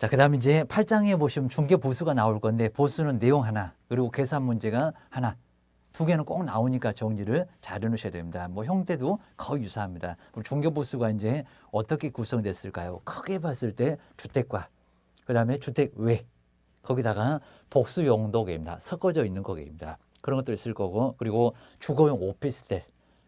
자, 그 다음에 이제 8장에 보시면 중개 보수가 나올 건데 보수는 내용 하나, 그리고 계산 문제가 하나. 두 개는 꼭 나오니까 정리를 잘 해놓으셔야 됩니다. 뭐 형태도 거의 유사합니다. 중개 보수가 이제 어떻게 구성됐을까요? 크게 봤을 때 주택과 그 다음에 주택 외 거기다가 복수 용도계입니다. 섞어져 있는 거계입니다. 그런 것도 있을 거고 그리고 주거용 오피스텔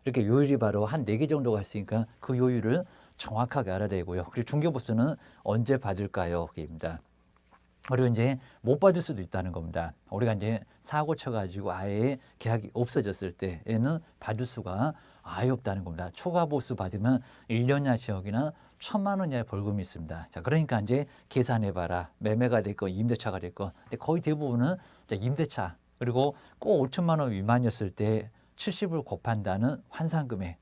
이렇게 요율이 바로 한 네 개 정도가 있으니까 그 요율을 정확하게 알아야 되고요. 그리고 중개보수는 언제 받을까요? 게입니다. 그리고 이제 못 받을 수도 있다는 겁니다. 우리가 이제 사고 쳐가지고 아예 계약이 없어졌을 때에는 받을 수가 아예 없다는 겁니다. 초과 보수 받으면 1년이나 지역이나 천만 원 이하의 벌금이 있습니다. 자, 그러니까 이제 계산해봐라. 매매가 됐건 임대차가 됐건. 근데 거의 대부분은 임대차 그리고 꼭 5천만 원 미만이었을 때 70을 곱한다는 환산금액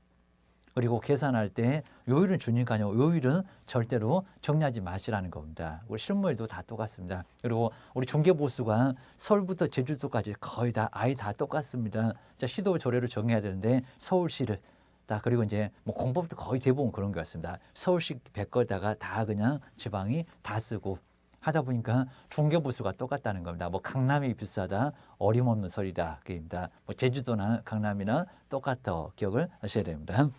그리고 계산할 때 요율은 주니까요. 요율은 절대로 정리하지 마시라는 겁니다. 우리 실무에도 다 똑같습니다. 그리고 우리 중개보수가 서울부터 제주도까지 거의 다 아예 다 똑같습니다. 자, 시도 조례를 정해야 되는데 서울시를 다 그리고 이제 뭐 공법도 거의 대부분 그런 것 같습니다. 서울시 백거다가 다 그냥 지방이 다 쓰고 하다 보니까 중개보수가 똑같다는 겁니다. 뭐 강남이 비싸다 어림없는 소리다 그입니다. 뭐 제주도나 강남이나 똑같아 기억을 하셔야 됩니다.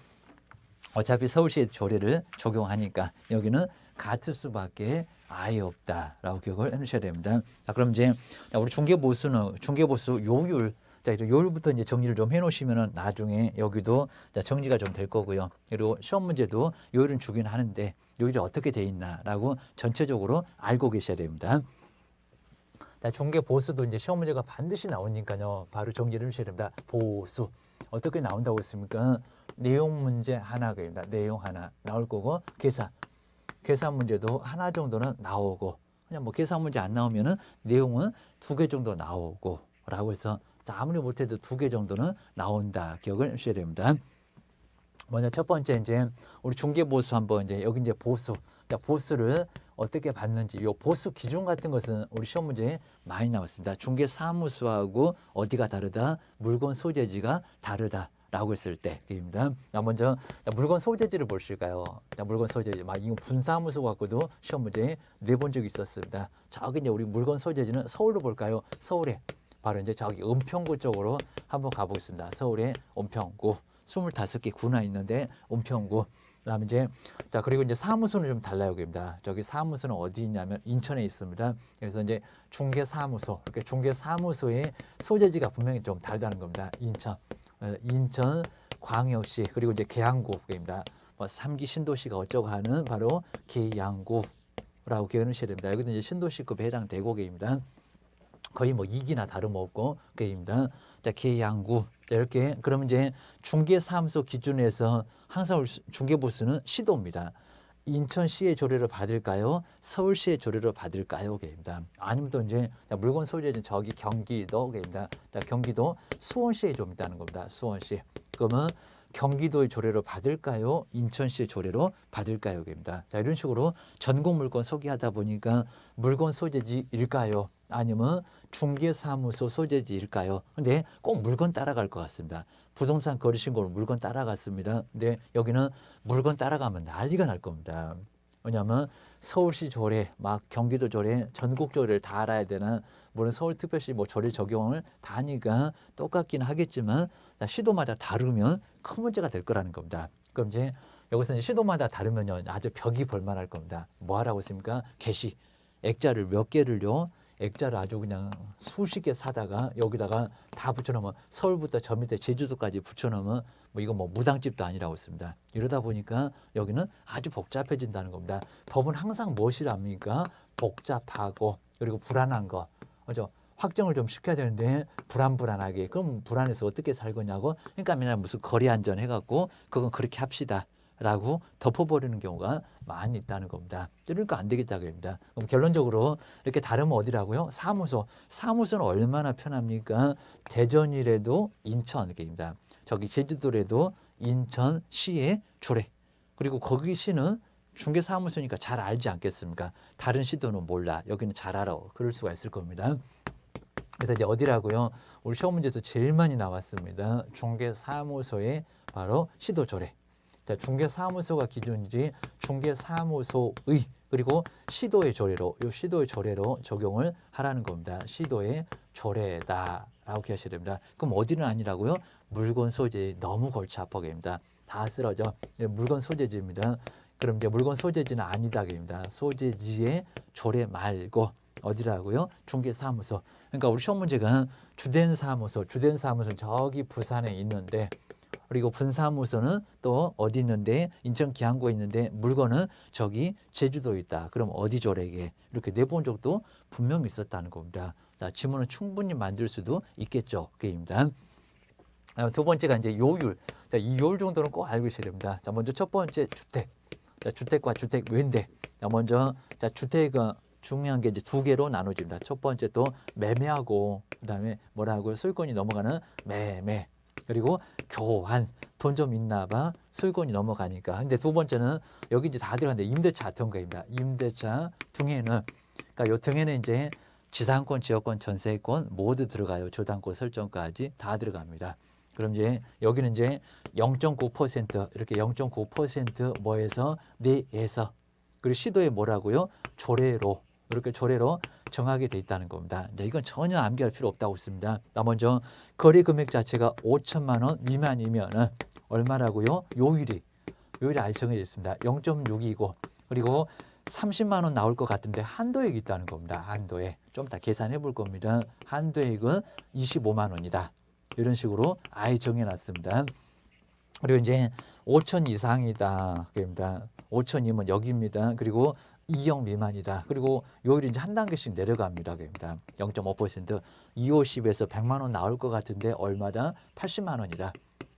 어차피 서울시의 조례를 적용하니까 여기는 같을 수밖에 아예 없다라고 기억을 해주셔야 됩니다. 자, 그럼 이제 우리 중개보수는 중개보수 요율 자, 이제 요율부터 이제 정리를 좀 해놓으시면은 나중에 여기도 자, 정리가 좀 될 거고요. 그리고 시험 문제도 요율은 주긴 하는데 요율이 어떻게 돼 있나라고 전체적으로 알고 계셔야 됩니다. 자, 중개 보수도 이제 시험 문제가 반드시 나오니까요. 바로 정리를 해주셔야 됩니다. 보수 어떻게 나온다고 했습니까? 내용 문제 하나입니다. 내용 하나 나올 거고 계산 계산 문제도 하나 정도는 나오고 그냥 뭐 계산 문제 안 나오면은 내용은 두 개 정도 나오고라고 해서 자, 아무리 못해도 두 개 정도는 나온다 기억을 하셔야 됩니다. 먼저 첫 번째 이제 우리 중개 보수 한번 이제 여기 이제 보수 자, 보수를 어떻게 받는지 요 보수 기준 같은 것은 우리 시험 문제에 많이 나왔습니다. 중개 사무소하고 어디가 다르다 물건 소재지가 다르다. 라고 했을 때입니다. 자, 먼저 자, 물건 소재지를 보실까요? 자, 물건 소재지. 막 이거 분사무소 갖고도 시험 문제에 내본 적이 있었습니다. 저기 이제 우리 물건 소재지는 서울로 볼까요? 서울에 바로 이제 저기 은평구 쪽으로 한번 가보겠습니다. 서울의 은평구 25개 구나 있는데 은평구 그다음에 이제 자 그리고 이제 사무소는 좀 달라요, 여기입니다. 저기 사무소는 어디 있냐면 인천에 있습니다. 그래서 이제 중개 사무소 이렇게 중개 사무소의 소재지가 분명히 좀 다르다는 겁니다. 인천 어, 인천 광역시 그리고 이제 계양구입니다. 뭐 삼기 신도시가 어쩌고 하는 바로 계양구라고 기억하셔야 됩니다. 여기는 이제 신도시급에 해당되고 계입니다. 거의 뭐 이기나 다름없고 그입니다. 자, 계양구 자, 이렇게 그러면 이제 중개 사무소 기준에서 항상 중개보수는 시도입니다. 인천시의 조례를 받을까요? 서울시의 조례를 받을까요? 게입니다. 아니면 또 이제 자, 물건 소재는 저기 경기도 게입니다. 자, 경기도 수원시의 좀 있다는 겁니다. 수원시. 그러면 경기도의 조례로 받을까요? 인천시의 조례로 받을까요? 게입니다. 자, 이런 식으로 전국 물건 소개하다 보니까 물건 소재지일까요? 아니면 중개사무소 소재지일까요? 근데 꼭 물건 따라갈 것 같습니다. 부동산 거래신 거로 물건 따라갔습니다. 근데 여기는 물건 따라가면 난리가 날 겁니다. 왜냐하면 서울시 조례, 막 경기도 조례, 전국 조례를 다 알아야 되는 물론 서울특별시 뭐 조례 적용을 다 하니까 똑같긴 하겠지만 시도마다 다르면 큰 문제가 될 거라는 겁니다. 그럼 이제 여기서 이제 시도마다 다르면요 아주 벽이 볼만할 겁니다. 뭐 하라고 했습니까? 게시 액자를 몇 개를요 액자를 아주 그냥 수십 개 사다가 여기다가 다 붙여놓으면 서울부터 저 밑에 제주도까지 붙여놓으면 뭐 이거 뭐 무당집도 아니라고 했습니다. 이러다 보니까 여기는 아주 복잡해진다는 겁니다. 법은 항상 무엇이랍니까? 복잡하고 그리고 불안한 거. 그죠? 확정을 좀 시켜야 되는데 불안불안하게 그럼 불안해서 어떻게 살 거냐고 그러니까 맨날 무슨 거리 안전 해갖고 그건 그렇게 합시다. 라고 덮어버리는 경우가 많이 있다는 겁니다. 그러니까 안 되겠다 그럽니다. 그럼 결론적으로 이렇게 다르면 어디라고요? 사무소. 사무소는 얼마나 편합니까? 대전이라도 인천입니다. 저기 제주도라도 인천시의 조례. 그리고 거기 시는 중개사무소니까 잘 알지 않겠습니까? 다른 시도는 몰라. 여기는 잘 알아. 그럴 수가 있을 겁니다. 그래서 이제 어디라고요? 우리 시험 문제에서 제일 많이 나왔습니다. 중개사무소의 바로 시도 조례. 자, 중개사무소가 기준이지 중개사무소의 그리고 시도의 조례로 요 시도의 조례로 적용을 하라는 겁니다. 시도의 조례다라고 기하셔야 됩니다. 그럼 어디는 아니라고요? 물건 소재 너무 골치 아파게입니다. 다 쓰러져. 예, 물건 소재지입니다. 그럼 이제 물건 소재지는 아니다입니다. 소재지의 조례 말고 어디라고요? 중개사무소. 그러니까 우리 시험 문제가 주된 사무소, 주된 사무소는 저기 부산에 있는데 그리고 분사무소는 또 어디 있는데 인천 기항구에 있는데 물건은 저기 제주도에 있다. 그럼 어디 조례게 이렇게 내본 적도 분명히 있었다는 겁니다. 자, 지문은 충분히 만들 수도 있겠죠. 그게입니다. 아, 두 번째가 이제 요율. 자, 이 요율 정도는 꼭 알고 있어야 됩니다. 자, 먼저 첫 번째 주택. 자, 주택과 주택 왠데. 자, 먼저 자, 주택은 중요한 게 이제 두 개로 나눠집니다. 첫 번째 또 매매하고 그다음에 뭐라고 소유권이 넘어가는 매매. 그리고 교환 돈 좀 있나 봐. 소유권이 넘어가니까. 근데 두 번째는 여기 이제 다 들어가는데 임대차 등급입니다. 임대차 등에는 그러니까 요 등에는 이제 지상권 지역권 전세권 모두 들어가요. 조당권 설정까지 다 들어갑니다. 그럼 이제 여기는 이제 0.9% 이렇게 0.9% 뭐에서 내에서 그리고 시도에 뭐라고요? 조례로 이렇게 조례로 정하게 돼 있다는 겁니다. 이제 이건 전혀 암기할 필요 없다고 했습니다. 나 먼저 거래 금액 자체가 5천만 원 미만이면은 얼마라고요? 요율이 요율이 아예 정해져 있습니다. 0.6이고 그리고 30만 원 나올 것 같은데 한도액이 있다는 겁니다. 한도액 좀더 계산해 볼 겁니다. 한도액은 25만 원이다. 이런 식으로 아예 정해놨습니다. 그리고 이제 5천 이상이다. 그입니다. 5천이면 여기입니다. 그리고 2형 미만이다. 그리고 요율이 이제 한 단계씩 내려갑니다. 그입니다. 0.5% 250에서 100만 원 나올 것 같은데 얼마다 80만 원이다.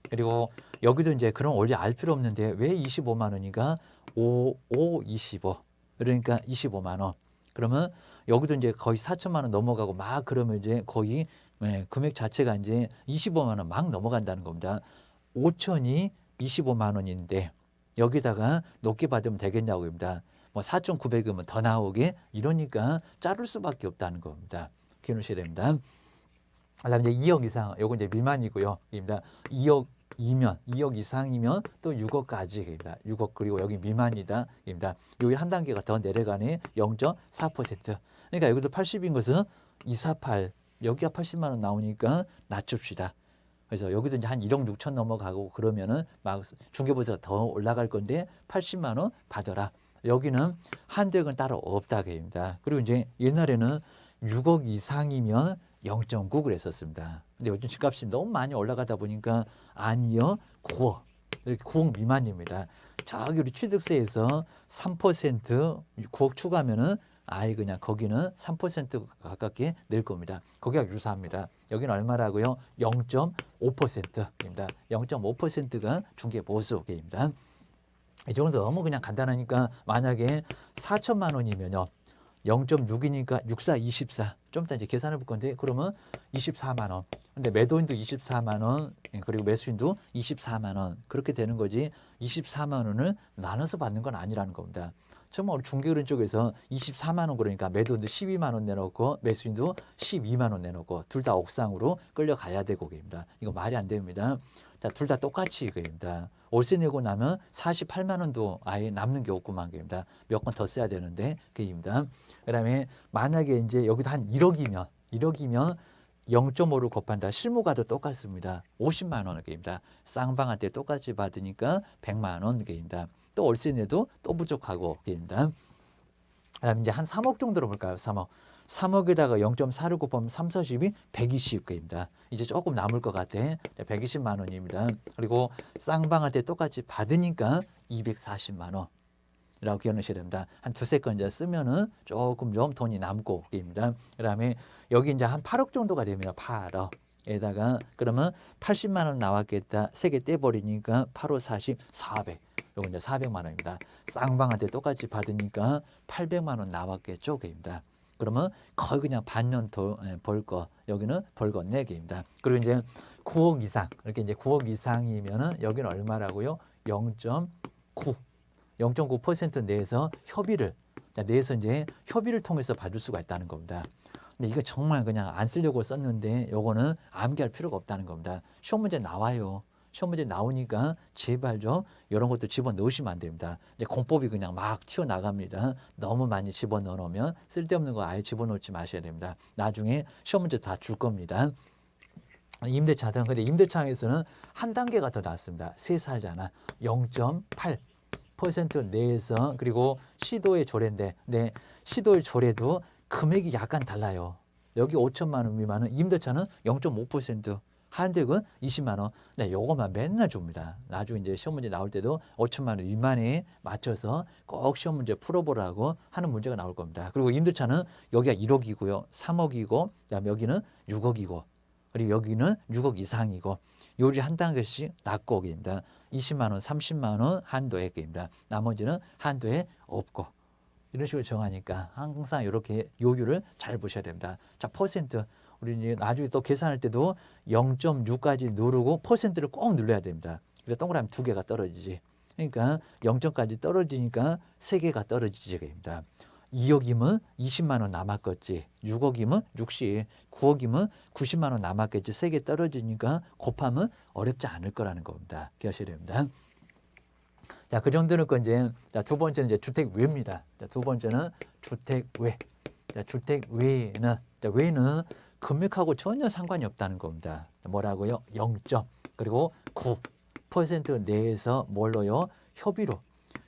그리고 여기도 이제 그런 원리 알 필요 없는데 왜 25만 원이가 5, 5, 25 그러니까 25만 원. 그러면 여기도 이제 거의 4천만 원 넘어가고 막 그러면 이제 거의 네, 금액 자체가 이제 25만 원 막 넘어간다는 겁니다. 5천이 25만 원인데 여기다가 높게 받으면 되겠냐고입니다. 뭐 4,900이면 더 나오게 이러니까 자를 수밖에 없다는 겁니다. 기억하셔야 됩니다. 그다음에 이제 2억 이상, 요건 이제 미만이고요. 입니다. 2억 이면 2억 이상이면 또 6억까지입니다. 6억 그리고 여기 미만이다. 입니다. 여기 한 단계가 더 내려가네 0.4%. 그러니까 여기도 80인 것은 248 여기가 80만 원 나오니까 낮춥시다. 그래서 여기도 이제 한 1억 6천 넘어가고 그러면은 막 중개보수가 더 올라갈 건데 80만 원 받아라. 여기는 한도액은 따로 없다 그입니다. 그리고 이제 옛날에는 6억 이상이면 0.9 그랬었습니다. 근데 요즘 집값이 너무 많이 올라가다 보니까 아니요 9억 이렇게 9억 미만입니다. 저기 우리 취득세에서 3% 9억 추가하면은 아예 그냥 거기는 3% 가깝게 낼 겁니다. 거기가 유사합니다. 여기는 얼마라고요? 0.5%입니다. 0.5%가 중개 보수계입니다. 이 정도 너무 그냥 간단하니까 만약에 4천만 원이면요. 0.6이니까 64, 24. 좀 이따 이제 계산해 볼 건데 그러면 24만 원. 근데 매도인도 24만 원, 예, 그리고 매수인도 24만 원. 그렇게 되는 거지 24만 원을 나눠서 받는 건 아니라는 겁니다. 정말 중개그런 쪽에서 24만 원 그러니까 매도인도 12만 원 내놓고 매수인도 12만 원 내놓고 둘 다 옥상으로 끌려가야 되고 그입니다. 이거 말이 안 됩니다. 자, 둘 다 똑같이 그입니다. 월세 내고 나면 48만 원도 아예 남는 게 없구만 그입니다. 몇 건 더 써야 되는데 그입니다. 그다음에 만약에 이제 여기도 한 1억이면 1억이면 0.5를 곱한다. 실무가도 똑같습니다. 50만 원입니다. 쌍방한테 똑같이 받으니까 100만 원입니다. 또 월세 내도 또 부족하고 입니다. 그다음 이제 한 3억 정도로 볼까요? 3억. 3억에다가 0.4를 곱하면 3, 40이 120개입니다. 이제 조금 남을 것 같아. 120만 원입니다. 그리고 쌍방한테 똑같이 받으니까 240만 원. 라고 기억하셔야 됩니다. 한 두세 건 이제 쓰면은 조금 좀 돈이 남고 입니다. 그다음에 여기 이제 한 8억 정도가 됩니다. 8억. 에다가 그러면 80만 원 나왔겠다. 세 개 떼버리니까 8, 5, 40, 400. 요거 이제 400만 원입니다. 쌍방한테 똑같이 받으니까 800만 원 나왔겠죠. 그입니다. 그러면 거의 그냥 반년 예, 벌거 여기는 벌거 4개입니다. 그리고 이제 9억 이상 이렇게 이제 9억 이상이면은 여기는 얼마라고요? 0.9 0.9% 내에서 협의를 내에서 이제 협의를 통해서 받을 수가 있다는 겁니다. 근데 이거 정말 그냥 안 쓰려고 썼는데 요거는 암기할 필요가 없다는 겁니다. 시험 문제 나와요. 시험 문제 나오니까 제발 좀 이런 것도 집어 넣으시면 안 됩니다. 이제 공법이 그냥 막 튀어 나갑니다. 너무 많이 집어 넣어 놓으면 쓸데없는 거 아예 집어 넣지 마셔야 됩니다. 나중에 시험 문제 다 줄 겁니다. 임대차들은 근데 임대차에서는 한 단계가 더 낮습니다. 세 살잖아. 0.8% 내에서 그리고 시도의 조례인데 네 시도의 조례도 금액이 약간 달라요. 여기 5천만 원 미만은 임대차는 0.5% 한대은 20만 원. 네, 요거만 맨날 줍니다. 나중에 이제 시험 문제 나올 때도 5천만 원 미만에 맞춰서 꼭 시험 문제 풀어보라고 하는 문제가 나올 겁니다. 그리고 임대차는 여기가 1억이고요, 3억이고, 그다음에 여기는 6억이고, 그리고 여기는 6억 이상이고, 요리 한 단계씩 낙곡입니다. 20만 원, 30만 원 한도액입니다. 나머지는 한도에 없고. 이런 식으로 정하니까 항상 이렇게 요율을 잘 보셔야 됩니다. 자, 퍼센트. 우리 나중에 또 계산할 때도 0.6까지 누르고 퍼센트를 꼭 눌러야 됩니다. 그래서 동그라미 두 개가 떨어지지. 그러니까 0점까지 떨어지니까 세 개가 떨어지게 됩니다. 2억이면 20만 원 남았겠지. 6억이면 60, 9억이면 90만 원 남았겠지. 세 개 떨어지니까 곱하면 어렵지 않을 거라는 겁니다. 기억하셔야 됩니다. 자, 그 정도는 건 이제 자, 두 번째는 이제 주택 외입니다. 자, 두 번째는 주택 외. 자, 주택 외는 자, 외는 금액하고 전혀 상관이 없다는 겁니다. 뭐라고요? 0. 그리고 9% 내에서 뭘로요? 협의로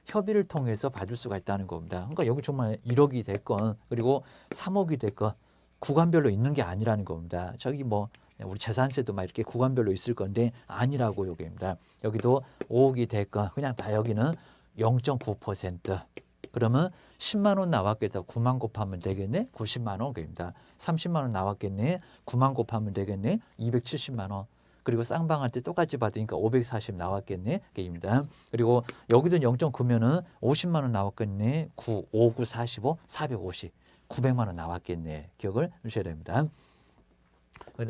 협의를 통해서 받을 수가 있다는 겁니다. 그러니까 여기 정말 1억이 됐건 그리고 3억이 됐건 구간별로 있는 게 아니라는 겁니다. 저기 뭐 우리 재산세도 막 이렇게 구간별로 있을 건데 아니라고 여기입니다. 여기도 5억이 됐건 그냥 다 여기는 0.9% 그러면 10만 원 나왔겠다. 9만 곱하면 되겠네. 90만 원 그입니다. 30만 원 나왔겠네. 9만 곱하면 되겠네. 270만 원. 그리고 쌍방할 때 똑같이 받으니까 540 나왔겠네. 게임입니다. 그리고 여기도 0.9면은 50만 원 나왔겠네. 9, 5, 9, 45, 450. 900만 원 나왔겠네. 기억을 주셔야 됩니다.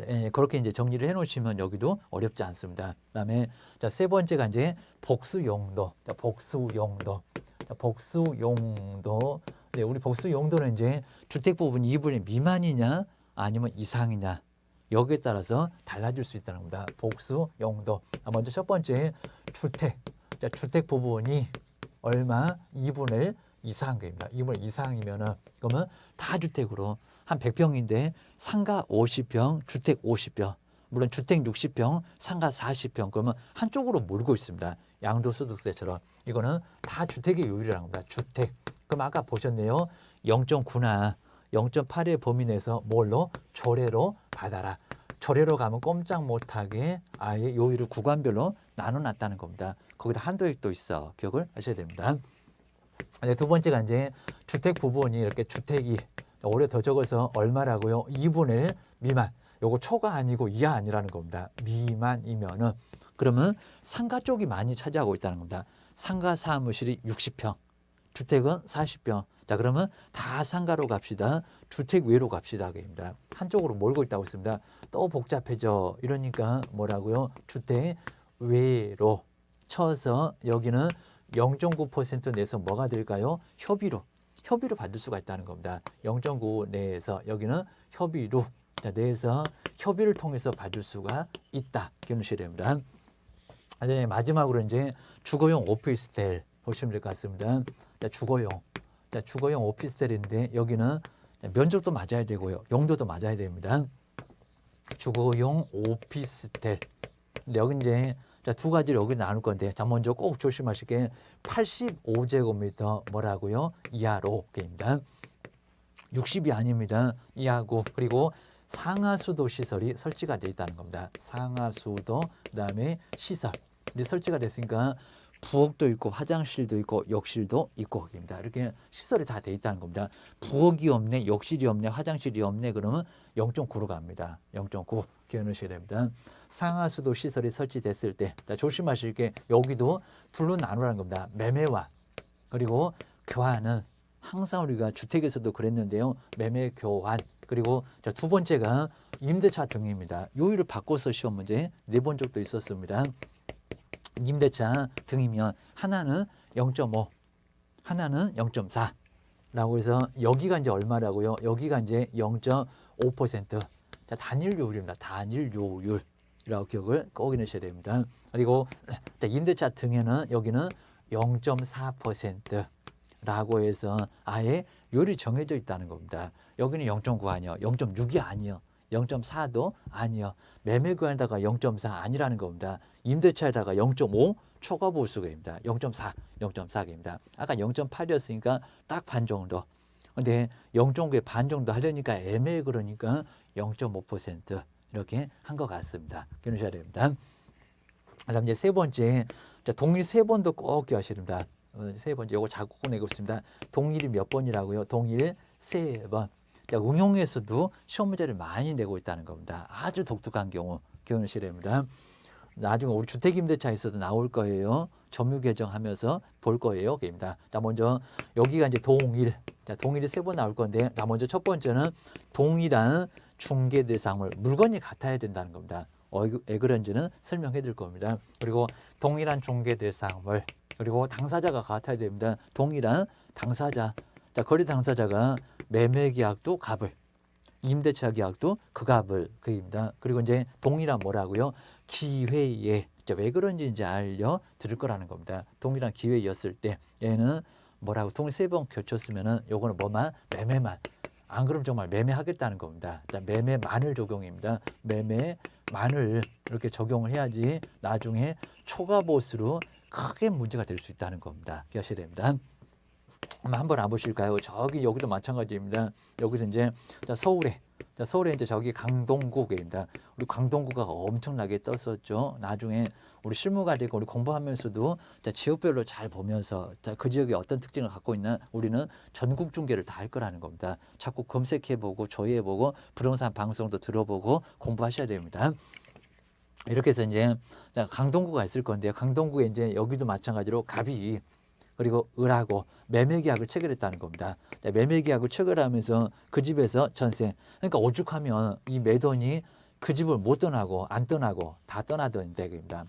예, 그렇게 이제 정리를 해 놓으시면 여기도 어렵지 않습니다. 그다음에 자, 세 번째가 이제 복수 용도. 자, 복수 용도. 자, 복수 용도. 네, 우리 복수 용도는 이제 주택 부분 2분의 미만이냐 아니면 이상이냐 여기에 따라서 달라질 수 있다는 겁니다. 복수 용도. 아, 먼저 첫 번째 주택. 자, 주택 부분이 얼마 2분의 이상 겁니다. 2분의 이상이면은 그러면 다 주택으로 한 100평인데 상가 50평, 주택 50평. 물론 주택 60평, 상가 40평. 그러면 한쪽으로 몰고 있습니다. 양도소득세처럼. 이거는 다 주택의 요율이라는 겁니다. 주택. 그럼 아까 보셨네요. 0.9나 0.8의 범위 내에서 뭘로? 조례로 받아라. 조례로 가면 꼼짝 못하게 아예 요율을 구간별로 나눠놨다는 겁니다. 거기다 한도액도 있어. 기억을 하셔야 됩니다. 네, 두 번째가 이제 주택 부분이 이렇게 주택이 올해 더 적어서 얼마라고요? 2분의 미만. 요거 초가 아니고 이하 아니라는 겁니다. 미만이면은 그러면 상가 쪽이 많이 차지하고 있다는 겁니다. 상가 사무실이 60평, 주택은 40평. 자 그러면 다 상가로 갑시다. 주택 외로 갑시다. 그입니다. 한쪽으로 몰고 있다고 있습니다. 또 복잡해져. 이러니까 뭐라고요? 주택 외로 쳐서 여기는 0.9% 내에서 뭐가 될까요? 협의로. 협의로 받을 수가 있다는 겁니다. 0.9 내에서 여기는 협의로 자, 내에서 협의를 통해서 받을 수가 있다. 기억하셔야 됩니다. 네, 마지막으로 이제 주거용 오피스텔 보시면 될 것 같습니다. 자, 주거용. 자, 주거용 오피스텔인데 여기는 면적도 맞아야 되고요. 용도도 맞아야 됩니다. 주거용 오피스텔. 근데 여기 이제 자, 두 가지를 여기 나눌 건데, 자, 먼저 꼭 조심하실 게 85제곱미터 뭐라고요? 이하로 게입니다. 60이 아닙니다. 이하고 그리고 상하수도 시설이 설치가 돼 있다는 겁니다. 상하수도 그다음에 시설. 설치가 됐으니까 부엌도 있고 화장실도 있고 욕실도 있고 입니다. 이렇게 시설이 다 돼 있다는 겁니다. 부엌이 없네, 욕실이 없네, 화장실이 없네 그러면 0.9로 갑니다. 0.9 기억하셔야 됩니다. 상하수도 시설이 설치됐을 때 자, 조심하실 게 여기도 둘로 나누라는 겁니다. 매매와 그리고 교환은 항상 우리가 주택에서도 그랬는데요. 매매 교환 그리고 자, 두 번째가 임대차 등입니다. 요일을 바꿔서 시험 문제 내본 적도 있었습니다. 임대차 등이면 하나는 0.5, 하나는 0.4 라고 해서 여기가 이제 얼마라고요? 여기가 이제 0.5%. 자, 단일 요율입니다. 단일 요율. 이라고 기억을 꼭 해놓으셔야 됩니다. 그리고 자, 임대차 등에는 여기는 0.4%라고 해서 아예 요리 정해져 있다는 겁니다. 여기는 0.9 아니요. 0.6이 아니요. 0.4도 아니요. 매매 구간에다가 0.4 아니라는 겁니다. 임대차에다가 0.5 초과 보수가입니다. 0.4, 0.4입니다. 아까 0.8이었으니까 딱 반 정도. 근데 0.9에 반 정도 하려니까 애매해 그러니까 0.5% 이렇게 한 것 같습니다. 기억하셔야 됩니다. 그다음 이제 세 번째, 자, 동일 세 번도 꼭 기억하셔야 됩니다. 어, 세 번째, 요거 자꾸 꺼내고 있습니다. 동일이 몇 번이라고요? 동일 세 번. 자, 응용에서도 시험 문제를 많이 내고 있다는 겁니다. 아주 독특한 경우 기억하셔야 됩니다. 나중에 우리 주택임대차에서도 나올 거예요. 점유 개정하면서 볼 거예요. 게입니다. 자, 먼저 여기가 이제 동일. 자, 동일이 세 번 나올 건데, 자, 먼저 첫 번째는 동일한 중개 대상물 물건이 같아야 된다는 겁니다. 어, 이거 왜 그런지는 설명해 드릴 겁니다. 그리고 동일한 중개 대상물 그리고 당사자가 같아야 됩니다. 동일한 당사자. 자, 거래 당사자가 매매 계약도 값을 임대차 계약도 그 값을 그입니다. 그리고 이제 동일한 뭐라고요? 기회에 자, 왜 그런지 이제 알려 드릴 거라는 겁니다. 동일한 기회였을 때 얘는 뭐라고 동일 세번 겹쳤으면은 요거는 뭐만 매매만 안 그럼 정말 매매하겠다는 겁니다. 자, 매매만을 적용입니다. 매매만을 이렇게 적용을 해야지 나중에 초과 보수로 크게 문제가 될 수 있다는 겁니다. 기억하셔야 됩니다. 한번 와보실까요? 저기 여기도 마찬가지입니다. 여기서 이제 자, 서울에 자, 서울에 이제 저기 강동구입니다. 우리 강동구가 엄청나게 떴었죠. 나중에 우리 실무가 되고 우리 공부하면서도 자, 지역별로 잘 보면서 자, 그 지역이 어떤 특징을 갖고 있나 우리는 전국 중계를 다 할 거라는 겁니다. 자꾸 검색해보고 조회해보고 부동산 방송도 들어보고 공부하셔야 됩니다. 이렇게 해서 이제 자, 강동구가 있을 건데요. 강동구에 이제 여기도 마찬가지로 갑이 그리고 을하고 매매 계약을 체결했다는 겁니다. 자, 매매 계약을 체결하면서 그 집에서 전세. 그러니까 오죽하면 이 매돈이 그 집을 못 떠나고 안 떠나고 다 떠나던 때입니다.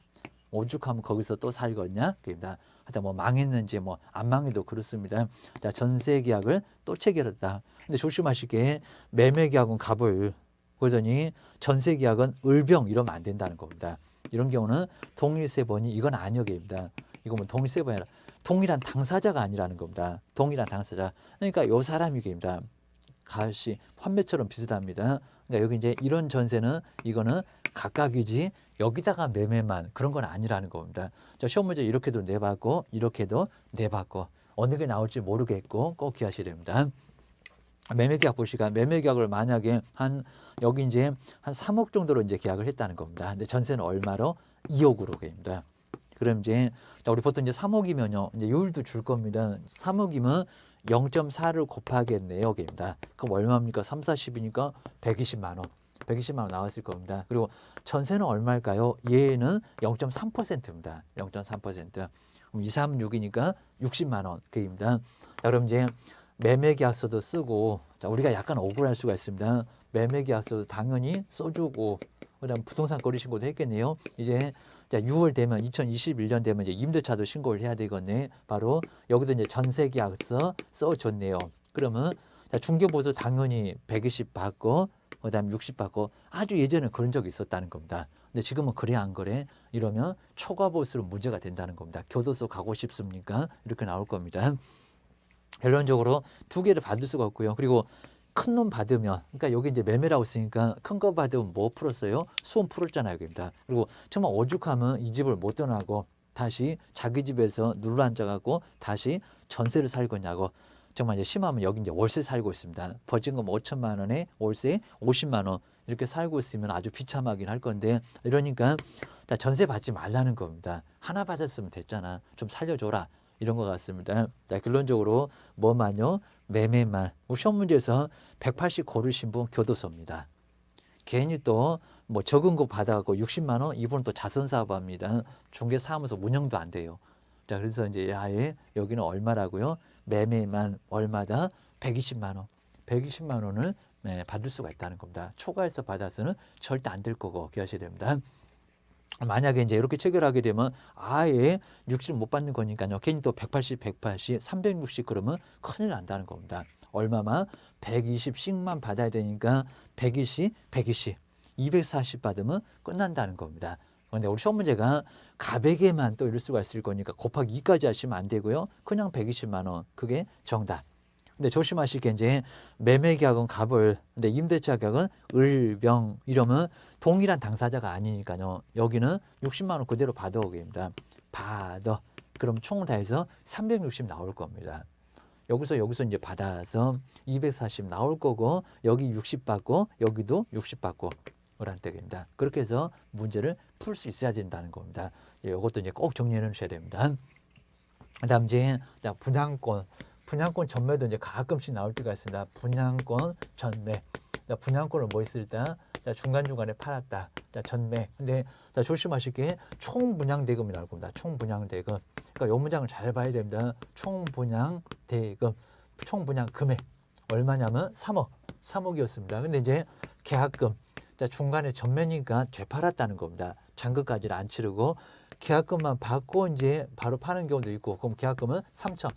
오죽하면 거기서 또 살겠냐? 그입니다. 하여튼 뭐 망했는지 뭐 안 망해도 그렇습니다. 자, 전세 계약을 또 체결했다. 근데 조심하시게 매매 계약은 갑을 그러더니 전세 계약은 을병 이러면 안 된다는 겁니다. 이런 경우는 동일세 번이 이건 아니역입니다. 이거 뭐 동일세 번이 아니라 동일한 당사자가 아니라는 겁니다. 동일한 당사자. 그러니까 요 사람이입니다. 가시 환매처럼 비슷합니다. 그러니까 여기 이제 이런 전세는 이거는 각각이지 여기다가 매매만 그런 건 아니라는 겁니다. 자, 시험 문제 이렇게도 내봤고 이렇게도 내봤고 어느 게 나올지 모르겠고 꼭 기하셔야 됩니다. 매매 계약 보시가 매매 계약을 만약에 한 여기 이제 한 3억 정도로 이제 계약을 했다는 겁니다. 근데 전세는 얼마로? 2억으로 됩니다. 그럼 이제 자, 우리 보통 이제 3억이면요. 이제 요율도 줄 겁니다. 3억이면 0.4를 곱하겠네요. 입니다 그럼 얼마입니까? 3, 40이니까 120만 원. 120만 원 나왔을 겁니다. 그리고 전세는 얼마일까요? 얘는 0.3%입니다. 0.3%. 그럼 2, 3, 6이니까 60만 원. 그입니다. 자, 그럼 이제 매매 계약서도 쓰고 자, 우리가 약간 억울할 수가 있습니다. 매매 계약서도 당연히 써주고 그다음 부동산 거래 신고도 했겠네요. 이제 자, 6월 되면 2021년 되면 이제 임대차도 신고를 해야 되겠네. 바로 여기도 이제 전세 계약서 써줬네요. 그러면 자, 중개 보수 당연히 120 받고 그다음 60 받고 아주 예전에 그런 적이 있었다는 겁니다. 근데 지금은 그래 안 그래? 이러면 초과 보수로 문제가 된다는 겁니다. 교도소 가고 싶습니까? 이렇게 나올 겁니다. 결론적으로 두 개를 받을 수가 없고요. 그리고 큰 놈 받으면, 그러니까 여기 이제 매매라고 쓰니까 큰 거 받으면 뭐 풀었어요? 수험 풀었잖아요, 여기입니다. 그리고 정말 오죽하면 이 집을 못 떠나고 다시 자기 집에서 눌러 앉아갖고 다시 전세를 살 거냐고. 정말 이제 심하면 여기 이제 월세 살고 있습니다. 버진금 5천만 원에 월세 50만 원 이렇게 살고 있으면 아주 비참하긴 할 건데 이러니까 자, 전세 받지 말라는 겁니다. 하나 받았으면 됐잖아. 좀 살려줘라. 이런 것 같습니다. 자, 결론적으로 뭐만요? 매매만. 시험 문제에서 180 고르신 분 교도소입니다. 괜히 또 뭐 적은 거 받아갖고 60만 원 이분은 또 자선 사업합니다. 중개 사무소 운영도 안 돼요. 자 그래서 이제 야에 여기는 얼마라고요? 매매만 얼마다 120만 원. 120만 원을 네, 받을 수가 있다는 겁니다. 초과해서 받아서는 절대 안 될 거고 기하셔야 됩니다. 만약에 이제 이렇게 체결하게 되면 아예 60 못 받는 거니까요. 괜히 또 180, 180, 360 그러면 큰일 난다는 겁니다. 얼마만 120씩만 받아야 되니까 120, 120 240 받으면 끝난다는 겁니다. 그런데 우리 시험 문제가 가백에만 또 이럴 수가 있을 거니까 곱하기 2까지 하시면 안 되고요. 그냥 120만 원 그게 정답. 근데 조심하실 게 이제 매매 계약은 갑을, 근데 임대차 계약은 을병 이러면 동일한 당사자가 아니니까요. 여기는 60만 원 그대로 받아오게입니다. 받아. 그럼 총 다 해서 360 나올 겁니다. 여기서 여기서 이제 받아서 240 나올 거고 여기 60 받고 여기도 60 받고 그란 뜻입니다. 그렇게 해서 문제를 풀 수 있어야 된다는 겁니다. 예, 이것도 이제 꼭 정리해 놓으셔야 됩니다. 그다음 이제 자, 분양권 분양권 전매도 이제 가끔씩 나올 때가 있습니다. 분양권 전매. 자, 분양권을 뭐 있을 때 자, 중간중간에 팔았다. 자, 전매. 근데 자, 조심하실 게 총분양 대금이 나올 겁니다. 총분양 대금. 그러니까 요 문장을 잘 봐야 됩니다. 총분양 대금. 총분양 금액 얼마냐면 3억. 3억이었습니다. 근데 이제 계약금 자, 중간에 전매니까 되팔았다는 겁니다. 잔금까지는 안 치르고 계약금만 받고 이제 바로 파는 경우도 있고 그럼 계약금은 3천.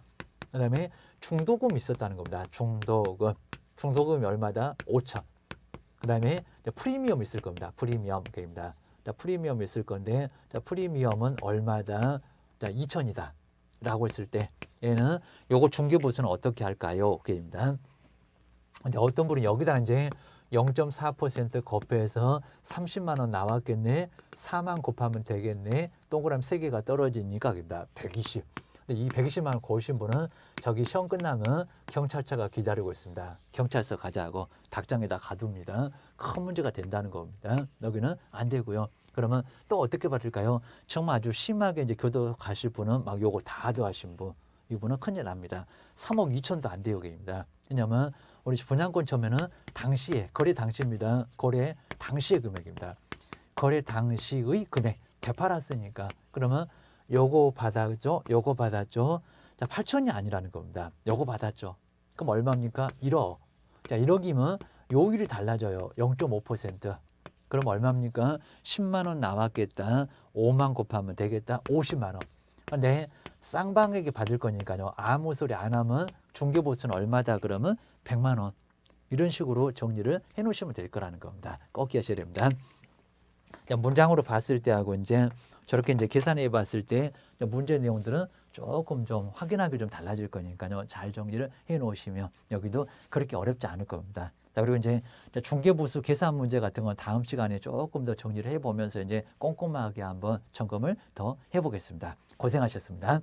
그다음에 중도금이 있었다는 겁니다. 중도금. 중도금이 얼마다? 5천. 그다음에 프리미엄 있을 겁니다. 프리미엄 게입니다. 자, 프리미엄 있을 건데 자, 프리미엄은 얼마다? 자, 2천이다. 라고 했을 때 얘는 요거 중개 보수는 어떻게 할까요? 게입니다. 근데 어떤 분이 여기다 이제 0.4% 곱해서 30만 원 나왔겠네. 4만 곱하면 되겠네. 동그라미 3개가 떨어지니까 여기다 120. 이 120만 원 거신 분은 저기 시험 끝나면 경찰차가 기다리고 있습니다. 경찰서 가자고 닭장에다 가둡니다. 큰 문제가 된다는 겁니다. 여기는 안 되고요. 그러면 또 어떻게 받을까요? 정말 아주 심하게 이제 교도 가실 분은 막 요거 다 더하신 분. 이분은 큰일 납니다. 3억 2천도 안 돼요, 게입니다. 왜냐면 우리 분양권 처음에는 당시에 거래 당시입니다. 거래 당시의 금액입니다. 거래 당시의 금액 되팔았으니까 그러면 요거 받았죠, 요거 받았죠. 자 8천이 아니라는 겁니다. 요거 받았죠. 그럼 얼마입니까? 1억. 자 1억이면 요율이 달라져요. 0.5%. 그럼 얼마입니까? 10만 원 나왔겠다. 5만 곱하면 되겠다. 50만 원. 근데 쌍방에게 받을 거니까요. 아무 소리 안 하면 중개보수는 얼마다 그러면 100만 원. 이런 식으로 정리를 해 놓으시면 될 거라는 겁니다. 꼭 기하셔야 됩니다. 자, 문장으로 봤을 때하고 이제 저렇게 이제 계산해 봤을 때 문제 내용들은 조금 좀 확인하기 좀 달라질 거니까요. 잘 정리를 해 놓으시면 여기도 그렇게 어렵지 않을 겁니다. 자, 그리고 이제 중개보수 계산 문제 같은 건 다음 시간에 조금 더 정리를 해 보면서 이제 꼼꼼하게 한번 점검을 더 해보겠습니다. 고생하셨습니다.